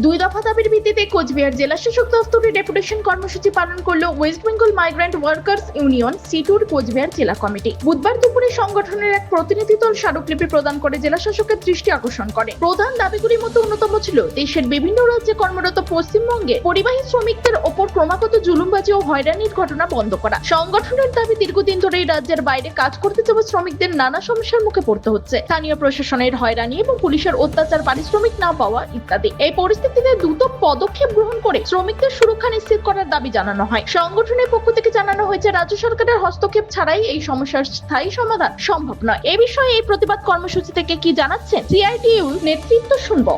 দুই দফা দাবির ভিত্তিতে কোচবিহার জেলা শাসক দফতরে ডেপুটেশন কর্মসূচি পালন করল West Bengal migrant workers union, সিটুর Cooch Behar জেলা কমিটি। বুধবার দুপুরে সংগঠনের এক প্রতিনিধি দল স্মারকলিপি প্রদান করে জেলা শাসকের দৃষ্টি আকর্ষণ করে। প্রধান দাবিগুলির মধ্যে অন্যতম ছিল দেশের বিভিন্ন রাজ্যে কর্মরত পশ্চিমবঙ্গে পরিবাহী শ্রমিকদের ওপর ক্রমাগত জুলুমবাজি ও হয়রানির ঘটনা বন্ধ করা। সংগঠনের দাবি, দীর্ঘদিন ধরে রাজ্যের বাইরে কাজ করতে যাওয়া শ্রমিকদের নানা সমস্যার মুখে পড়তে হচ্ছে। স্থানীয় প্রশাসনের হয়রানি এবং পুলিশের অত্যাচার, পারিশ্রমিক না পাওয়া ইত্যাদি। এই পরিস্থিতিতে দ্রুত পদক্ষেপ গ্রহণ করে শ্রমিকদের সুরক্ষা নিশ্চিত করার দাবি জানানো হয়। সংগঠনের পক্ষ থেকে জানানো হয়েছে রাজ্য সরকারের হস্তক্ষেপ ছাড়াই এই সমস্যার স্থায়ী সমাধান সম্ভব নয়। এ বিষয়ে এই প্রতিবাদ কর্মসূচি থেকে কি জানাচ্ছেন? সিআইটিইউ নেতৃত্ব শুনব।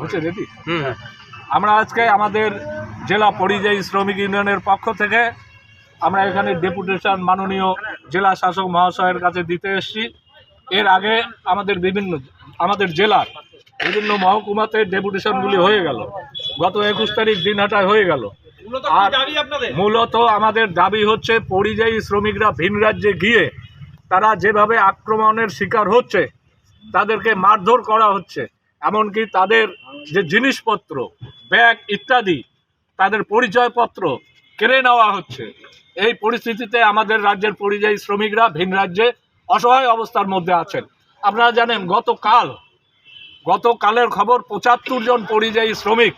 হচ্ছে রেডি? আমরা আজকে আমাদের জেলা পরিযায়ী শ্রমিক ইউনিয়নের পক্ষ থেকে আমরা এখানে ডেপুটেশন মাননীয় জেলা শাসক মহাশয়ের কাছে দিতে এসেছি। এর আগে আমাদের বিভিন্ন আমাদের জেলার বিভিন্ন মহকুমাতে ডেপুটেশনগুলি হয়ে গেল। গত একুশ তারিখ দিনহাটায় হয়ে গেল। আর মূলত আমাদের দাবি হচ্ছে পরিযায়ী শ্রমিকরা ভিন রাজ্যে গিয়ে তারা যেভাবে আক্রমণের শিকার হচ্ছে তাদেরকে মারধর করা হচ্ছে এমনকি তাদের যে জিনিসপত্র ব্যাগ ইত্যাদি তাদের পরিচয়পত্র কেড়ে নেওয়া হচ্ছে। এই পরিস্থিতিতে আমাদের রাজ্যের পরিযায়ী শ্রমিকরা ভিন রাজ্যে অসহায় অবস্থার মধ্যে আছেন। আপনারা জানেন, গতকাল, গতকালের খবর, পঁচাত্তর জন পরিযায়ী শ্রমিক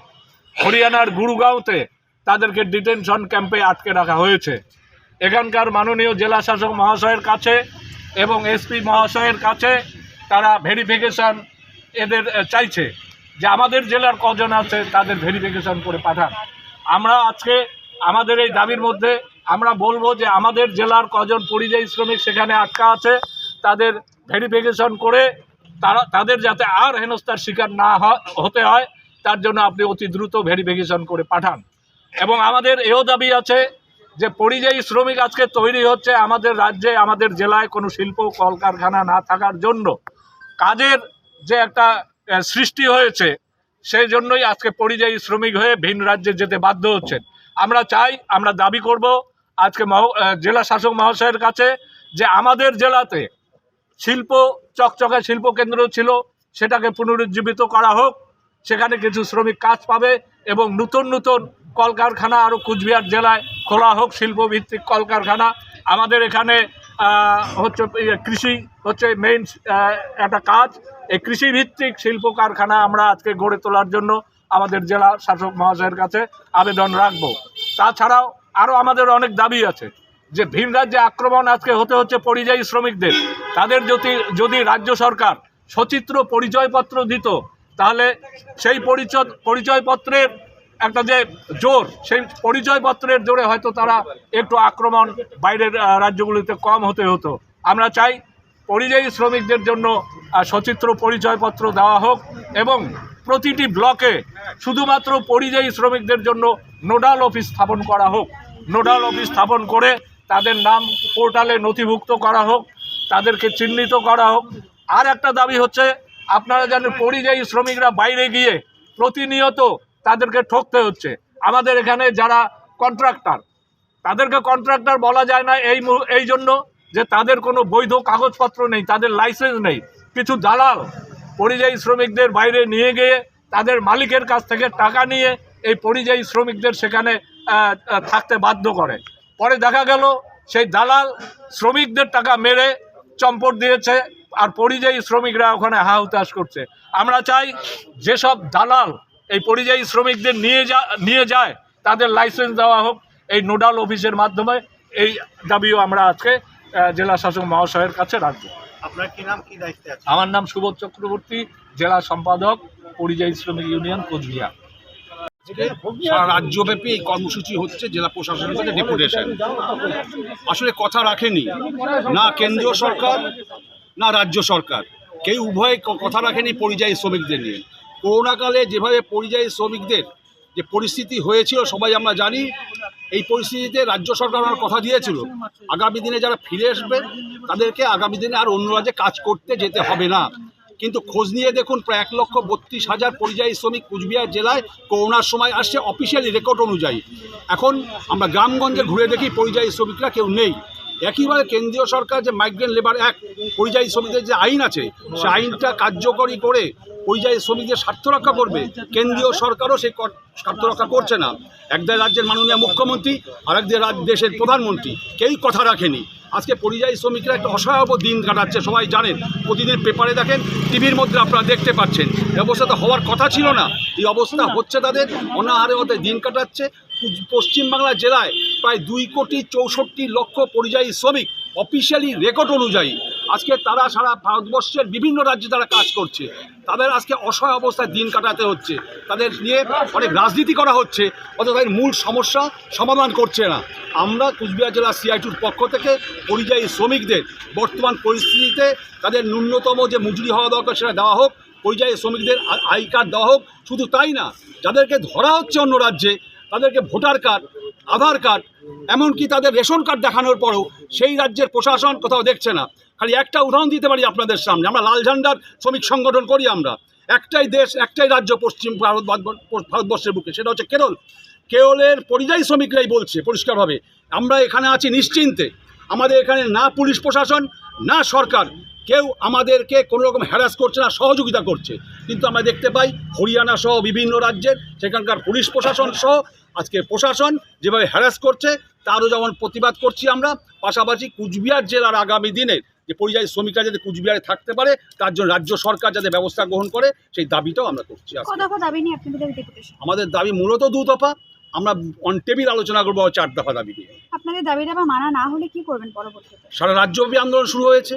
হরিয়ানার গুরুগাঁওতে তাদেরকে ডিটেনশন ক্যাম্পে আটকে রাখা হয়েছে। এখানকার মাননীয় জেলা শাসক মহাশয়ের কাছে এবং এসপি মহাশয়ের কাছে তারা ভেরিফিকেশান এদের চাইছে যে আমাদের জেলার কজন আছে তাদের ভেরিফিকেশন করে পাঠান। আমরা আজকে আমাদের এই দাবির মধ্যে আমরা বলব যে আমাদের জেলার কজন পরিযায়ী শ্রমিক সেখানে আটকা আছে, তাদের ভেরিফিকেশন করে তারা, তাদের যাতে আর হেনস্থার শিকার না হতে হয়, তার জন্য আপনি অতি দ্রুত ভেরিফিকেশন করে পাঠান। এবং আমাদের এও দাবি আছে যে পরিযায়ী শ্রমিক আজকে তৈরি হচ্ছে আমাদের রাজ্যে, আমাদের জেলায় কোনো শিল্প কলকারখানা না থাকার জন্য। কাজের যে একটা সৃষ্টি হয়েছে, সেই জন্যই আজকে পরিযায়ী শ্রমিক হয়ে ভিন রাজ্যে যেতে বাধ্য হচ্ছেন। আমরা চাই, আমরা দাবি করব আজকে জেলা শাসক মহাশয়ের কাছে যে আমাদের জেলাতে শিল্প চকচকে শিল্প কেন্দ্র ছিল সেটাকে পুনরুজ্জীবিত করা হোক সেখানে কিছু শ্রমিক কাজ পাবে এবং নতুন নতুন কলকারখানা আরও কুচবিহার জেলায় খোলা হোক শিল্পভিত্তিক কলকারখানা। আমাদের এখানে হচ্ছে ইয়ে, কৃষি হচ্ছে মেইন একটা কাজ। এই কৃষিভিত্তিক শিল্প কারখানা আমরা আজকে গড়ে তোলার জন্য আমাদের জেলা শাসক মহাশয়ের কাছে আবেদন রাখব। তাছাড়াও আরও আমাদের অনেক দাবি আছে যে ভিন রাজ্যে আক্রমণ আজকে হতে হচ্ছে পরিযায়ী শ্রমিকদের। তাদের যদি যদি রাজ্য সরকার সচিত্র পরিচয়পত্র দিত, তাহলে সেই পরিচয়, পরিচয়পত্রের একটা যে জোর, সেই পরিচয়পত্রের জোরে হয়তো তারা একটু আক্রমণ বাইরের রাজ্যগুলিতে কম হতে হতো। আমরা চাই পরিযায়ী শ্রমিকদের জন্য সচিত্র পরিচয়পত্র দেওয়া হোক এবং প্রতিটি ব্লকে শুধুমাত্র পরিযায়ী শ্রমিকদের জন্য নোডাল অফিস স্থাপন করা হোক। নোডাল অফিস স্থাপন করে তাদের নাম পোর্টালে নথিভুক্ত করা হোক, তাদেরকে চিহ্নিত করা হোক। আর একটা দাবি হচ্ছে, আপনারা জানেন পরিযায়ী শ্রমিকরা বাইরে গিয়ে প্রতিনিয়ত তাদেরকে ঠকতে হচ্ছে। আমাদের এখানে যারা কন্ট্রাক্টর, তাদেরকে কন্ট্রাক্টর বলা যায় না এই এই জন্য যে তাদের কোনো বৈধ কাগজপত্র নেই, তাদের লাইসেন্স নেই। কিছু দালাল পরিযায়ী শ্রমিকদের বাইরে নিয়ে গিয়ে তাদের মালিকের কাছ থেকে টাকা নিয়ে এই পরিযায়ী শ্রমিকদের সেখানে থাকতে বাধ্য করে। পরে দেখা গেল সেই দালাল শ্রমিকদের টাকা মেরে চম্পট দিয়েছে আর পরিযায়ী শ্রমিকরা ওখানে হা হুতাশ করছে। আমরা চাই যেসব দালাল এই পরিযায়ী শ্রমিকদের নিয়ে যা নিয়ে যায় তাদের লাইসেন্স দেওয়া হোক এই নোডাল অফিসের মাধ্যমে এই দাবিও আমরা আজকে জেলা শাসক মহাশয়ের কাছে রাখব। আপনার কি নাম কি দায়িত্বে আমার নাম সুবোধ চক্রবর্তী জেলা সম্পাদক পরিযায়ী শ্রমিক ইউনিয়ন কোচবিহার। সারা রাজ্যব্যাপী এই কর্মসূচি হচ্ছে জেলা প্রশাসনের কাছে ডেপুটেশন। আসলে কথা রাখেনি। না কেন্দ্রীয় সরকার না রাজ্য সরকার। কেউ উভয় কথা রাখেনি পরিযায়ী শ্রমিকদের নিয়ে। করোনাকালে যেভাবে পরিযায়ী শ্রমিকদের যে পরিস্থিতি হয়েছিল সবাই আমরা জানি এই পরিস্থিতিতে রাজ্য সরকার আমার কথা দিয়েছিল। আগামী দিনে যারা ফিরে আসবে তাদেরকে আগামী দিনে আর অন্য রাজ্যে কাজ করতে যেতে হবে না। কিন্তু খোঁজ নিয়ে দেখুন, প্রায় এক লক্ষ বত্রিশ হাজার পরিযায়ী শ্রমিক কুচবিহার জেলায় করোনার সময় আসছে অফিসিয়ালি রেকর্ড অনুযায়ী। এখন আমরা গ্রামগঞ্জে ঘুরে দেখি পরিযায়ী শ্রমিকরা কেউ নেই। একইভাবে কেন্দ্রীয় সরকার যে মাইগ্রেন্ট লেবার অ্যাক্ট পরিযায়ী শ্রমিকদের যে আইন আছে সে আইনটা কার্যকরী করে পরিযায়ী শ্রমিকদের স্বার্থ রক্ষা করবে। কেন্দ্রীয় সরকারও সেই স্বার্থ রক্ষা করছে না। একদিকে রাজ্যের মাননীয় মুখ্যমন্ত্রী আর একদিকে দেশের প্রধানমন্ত্রী কেউই কথা রাখেনি। আজকে পরিযায়ী শ্রমিকরা একটা অসহায় দিন কাটাচ্ছে সবাই জানেন। প্রতিদিন পেপারে দেখেন টিভির মধ্যে আপনারা দেখতে পাচ্ছেন। এই অবস্থা তো হওয়ার কথা ছিল না। এই অবস্থা হচ্ছে তাদের অনাহারে ওদের দিন কাটাচ্ছে। পশ্চিমবাংলা জেলায় প্রায় দুই কোটি চৌষট্টি লক্ষ পরিযায়ী শ্রমিক অফিসিয়ালি রেকর্ড অনুযায়ী আজকে তারা সারা ভারতবর্ষের বিভিন্ন রাজ্যে তারা কাজ করছে। তাদের আজকে অসহায় অবস্থায় দিন কাটাতে হচ্ছে। তাদের নিয়ে অনেক রাজনীতি করা হচ্ছে, অথচ তাদের মূল সমস্যা সমাধান করছে না। আমরা কুচবিহার জেলা সিআইটুর পক্ষ থেকে পরিযায়ী শ্রমিকদের বর্তমান পরিস্থিতিতে তাদের ন্যূনতম যে মজুরি হওয়া দরকার সেটা দেওয়া হোক, পরিযায়ী শ্রমিকদের আই কার্ড দেওয়া হোক, শুধু তাই না, যাদেরকে ধরা হচ্ছে অন্য রাজ্যে তাদেরকে ভোটার কার্ড, আধার কার্ড, এমনকি তাদের রেশন কার্ড দেখানোর পরেও সেই রাজ্যের প্রশাসন কোথাও দেখছে না। খালি একটা উদাহরণ দিতে পারি আপনাদের সামনে। আমরা লাল ঝান্ডার শ্রমিক সংগঠন করি আমরা। একটাই দেশ, একটাই রাজ্য পশ্চিম ভারত ভারতবর্ষের বুকে, সেটা হচ্ছে কেরল। কেরলের পরিযায়ী শ্রমিকরাই বলছে পরিষ্কারভাবে, আমরা এখানে আছি নিশ্চিন্তে। আমাদের এখানে না পুলিশ প্রশাসন, না সরকার। কেউ আমাদেরকে কোনো রকম হ্যারাস করছে না, সহযোগিতা করছে। কিন্তু আমরা দেখতে পাই, হরিয়ানা সহ বিভিন্ন রাজ্যের, সেখানকার পুলিশ প্রশাসন সহ আজকে প্রশাসন যেভাবে হ্যারাস করছে তারও যেমন প্রতিবাদ করছি আমরা পাশাপাশি কুচবিহার জেলার আগামী দিনের যে পরিযায়ী শ্রমিকরা যাতে কুচবিহারে থাকতে পারে তার জন্য রাজ্য সরকার যাতে ব্যবস্থা গ্রহণ করে সেই দাবিটাও আমরা করছি আমাদের দাবি মূলত দু দফা আমরা অন টেবিল আলোচনা করব চার দফা দাবি নিয়ে। আপনাদের দাবিটা মানা না হলে কি করবেন পরবর্তীতে? সারা রাজ্যব্যাপী আন্দোলন শুরু হয়েছে।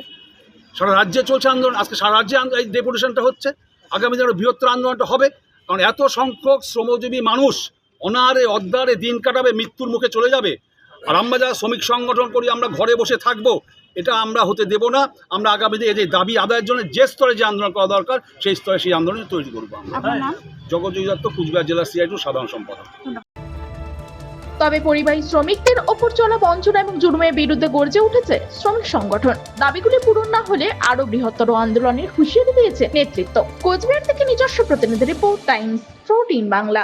সারা রাজ্যে চলছে আন্দোলন আজকে সারা রাজ্যে এই ডেপুটেশনটা হচ্ছে। আগামী দিনে বৃহত্তর আন্দোলনটা হবে। কারণ এত সংখ্যক শ্রমজীবী মানুষ অনাহারে অদ্দারে দিন কাটাবে মৃত্যুর মুখে চলে যাবে। আর আমরা যারা শ্রমিক সংগঠন করি আমরা ঘরে বসে থাকব এটা আমরা হতে দেব না। আমরা আগামী দিনে এই দাবি আদায়ের জন্য যে স্তরে যে আন্দোলন করা দরকার সেই স্তরে সেই আন্দোলন তৈরি করব আমরা। আপনার দত্ত কুচবিহার জেলা সিআইটু সাধারণ সম্পাদক। তবে পরিবাহী শ্রমিকদের ওপর চলা বঞ্চনা এবং জুলুমের বিরুদ্ধে গর্জে উঠেছে শ্রমিক সংগঠন। দাবিগুলি পূরণ না হলে আরও বৃহত্তর আন্দোলনের হুঁশিয়ারি দিয়েছে নেতৃত্ব। কোচবিহার থেকে নিজস্ব প্রতিনিধি রিপোর্ট টাইমস প্রোটিন বাংলা।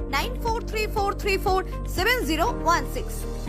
9434347016.